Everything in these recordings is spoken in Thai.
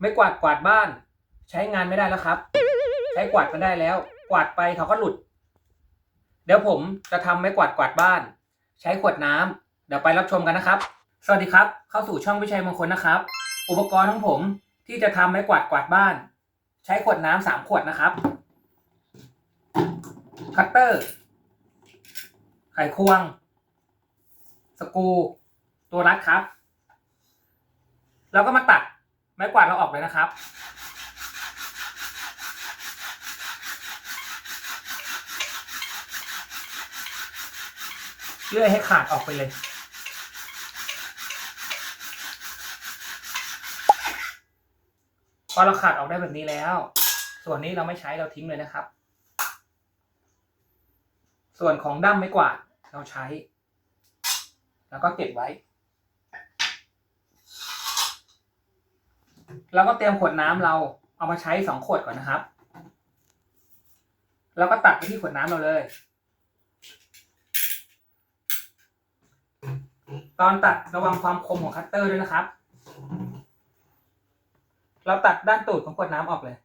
ไม่กวาดกวาดบ้าน ใช้งานไม่ได้แล้วครับ ใช้กวาดม่ได้แล้ว กวาดไปเขาก็หลุด เดี๋ยวผมจะทำไม่กวาดกวาดบ้าน ใช้ขวดน้ำเดี๋ยวไปรับชมกันนะครับ สวัสดีครับ เข้าสู่ช่องวิชัยมงคลนะครับ อุปกรณ์ของผมที่จะทำไม้กวาดกวาดบ้าน ใช้ขวดน้ำสามขวดนะครับ คัตเตอร์ ไขควง สกูตัวรัดครับเราก็มาตัด ไม้กวาดเราออกเลยนะครับ เลื่อยให้ขาดออกไปเลย พอเราขาดออกได้แบบนี้แล้ว ส่วนนี้เราไม่ใช้เราทิ้งเลยนะครับ ส่วนของด้ามไม้กวาดเราใช้ แล้วก็เก็บไว้ แล้วก็เตรียมขวดน้ำเราเอามาใช้สองขวดก่อนนะครับ แล้วก็ตักไปที่ขวดน้ำเราเลย ตอนตัดระวังความคมของคัตเตอร์ด้วยนะครับ เราตัดด้านตูดของขวดน้ำออกเลย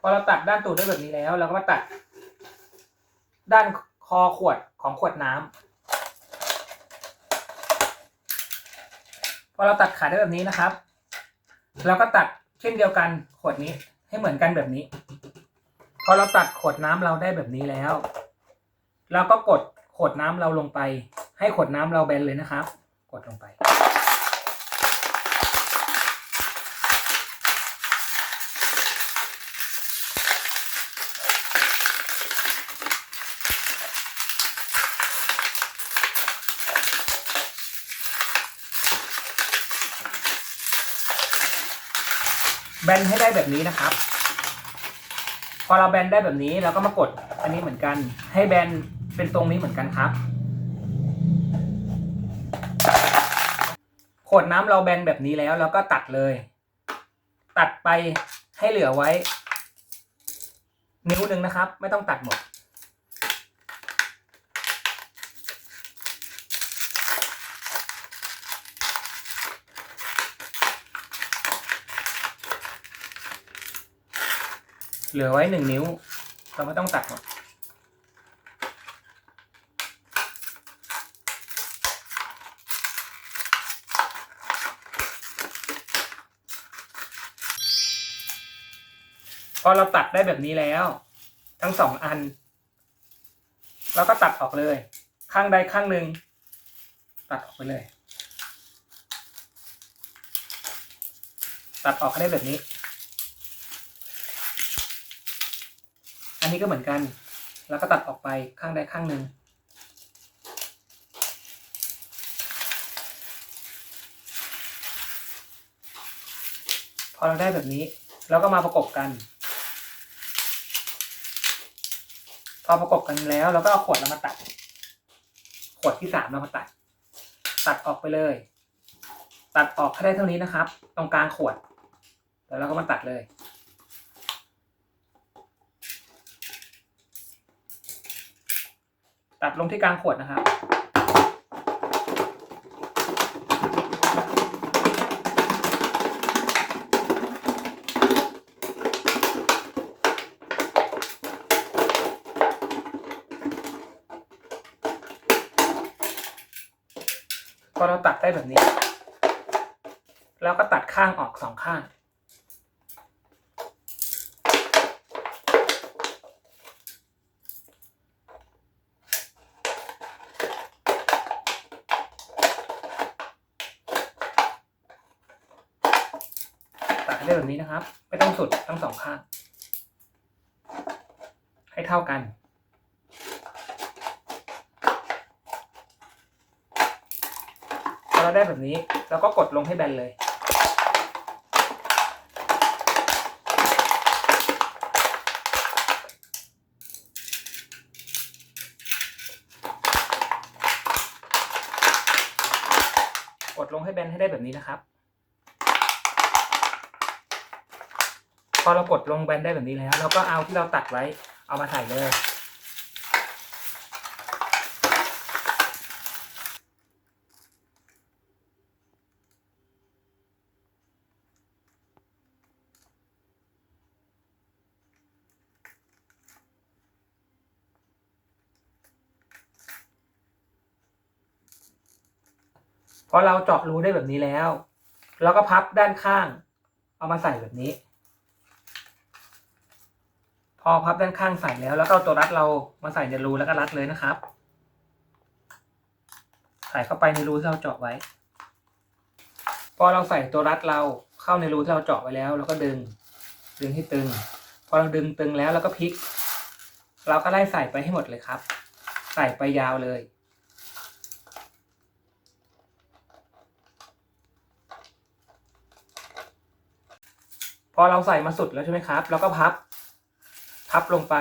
พอเราตัดด้านตูดได้แบบนี้แล้ว เราก็มาตัดด้าน คอขวดของขวดน้ำพอเราตัดขาดได้แบบนี้นะครับ เราก็ตัดเช่นเดียวกันขวดนี้ให้เหมือนกันแบบนี้ พอเราตัดขวดน้ำเราได้แบบนี้แล้ว เราก็กดขวดน้ำเราลงไป ให้ขวดน้ำเราแบนเลยนะครับ กดลงไป แบนให้ได้แบบนี้นะครับ พอเราแบนได้แบบนี้เราก็มากดอันนี้เหมือนกัน ให้แบนเป็นตรงนี้เหมือนกันครับ ขวดน้ำเราแบนแบบนี้แล้วเราก็ตัดเลย ตัดไปให้เหลือไว้ นิ้วหนึ่งนะครับ ไม่ต้องตัดหมด เหลือไว้หนึ่งนิ้ว เราไม่ต้องตัดหมดพอเราตัดได้แบบนี้แล้ว ทั้งสองอัน เราก็ตัดออกเลย ข้างใดข้างหนึ่งตัดออกไปเลย ตัดออกให้ได้แบบนี้ นี้ก็เหมือนกัน แล้วก็ตัดออกไปข้างใดข้างหนึ่งพอเราได้แบบนี้ เราก็มาประกบกัน พอประกบกันแล้วเราก็เอาขวดเรามาตัด ขวดที่สามเรามาตัด ตัดออกไปเลย ตัดออกให้ได้เท่านี้นะครับ ตรงกลางขวด แล้วเราก็มาตัดเลย ตัดลงที่กลางขวดนะครับ พอเราตัดได้แบบนี้ แล้วก็ตัดข้างออกสองข้าง ตัดให้ได้แบบนี้นะครับ ไม่ต้องสุดทั้งสองข้าง ให้เท่ากัน พอเราได้แบบนี้เราก็กดลงให้แบนเลยกดลงให้แบนให้ได้แบบนี้นะครับ พอเรากดลงแบนได้แบบนี้แล้ว เราก็เอาที่เราตัดไว้เอามาใส่เลย พอเราเจาะรูได้แบบนี้แล้ว เราก็พับด้านข้าง เอามาใส่แบบนี้ พอพับด้านข้างใส่แล้ว แล้วก็เอาตัวรัดเรามาใส่ในรูแล้วก็รัดเลยนะครับ ใส่เข้าไปในรูที่เราเจาะไว้ พอเราใส่ตัวรัดเราเข้าในรูที่เราเจาะไว้แล้วเราก็ดึง ดึงให้ตึง พอเราดึงตึงแล้วเราก็พลิก เราก็ไล่ใส่ไปให้หมดเลยครับ ใส่ไปยาวเลยพอเราใส่มาสุดแล้วใช่ไหมครับ เราก็พับ พับลงไป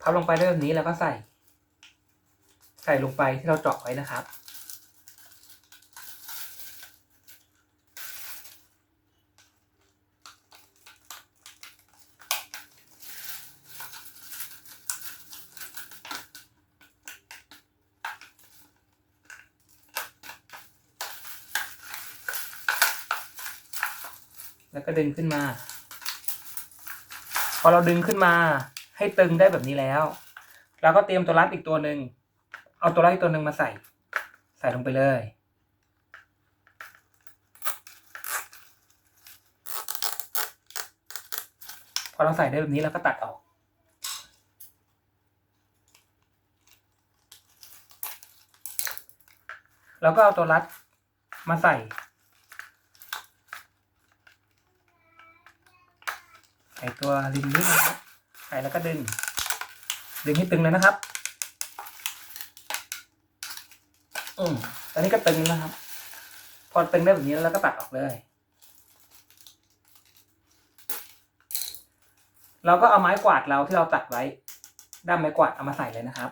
พับลงไปได้แบบนี้แล้วก็ใส่ ใส่ลงไปที่เราเจาะไว้นะครับ แล้วก็ดึงขึ้นมา อเราดึงขึ้นมาให้ตึงได้แบบนี้แล้วเราก็เตรียมตัวรัดอีกตัวหนึ่งเอาตัวรัดอีกตัวหนึ่งมาใส่ ใส่ลงไปเลยพอเราใส่ได้แบบนี้เราก็ตัดออก แล้วก็เอาตัวรัดมาใส่ ใส่ตัวริมนี้นะครับใส่แล้วก็ดึง ดึงให้ตึงเลยนะครับอืมตอนนี้ก็ตึงแล้วครับ พอตึงได้แบบนี้แล้วก็ตัดออกเลย เราก็เอาไม้กวาดเราที่เราตัดไว้ด้ามไม้กวาดเอามาใส่เลยนะครับ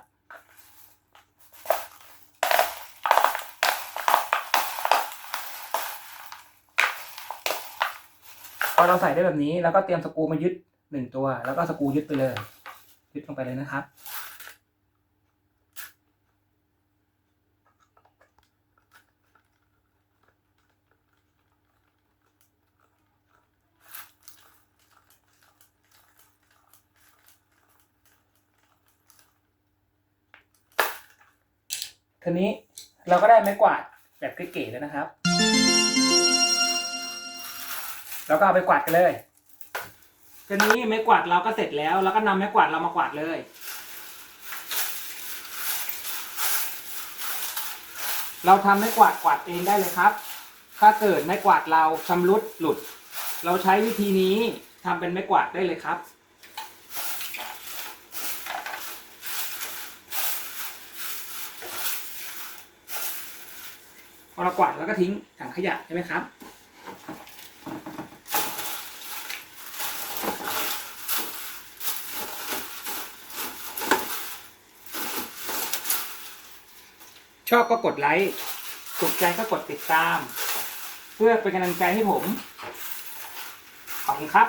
อเราใส่ได้แบบนี้แล้วก็เตรียมสกูมายึดหนึ่งตัว แล้วก็สกูยึดไปเลย ยึดลงไปเลยนะครับ ทีนี้เราก็ได้ไม้กวาดแบบเก๋ๆแล้วนะครับ แล้วก็เอาไปกวาดกันเลยทีนี้ไม้กวาดเราก็เสร็จแล้ว แล้วก็นำไม้กวาดเรามากวาดเลย เราทำไม้กวาดกวาดเองได้เลยครับ ถ้าเกิดไม้กวาดเราชำรุดหลุด เราใช้วิธีนี้ทำเป็นไม้กวาดได้เลยครับ พอเรากวาดแล้วก็ทิ้งถังขยะใช่ไหมครับ ชอบก็กดไลค์ถูกใจก็กดติดตาม เพื่อเป็นกำลังใจให้ผม ขอบคุณครับ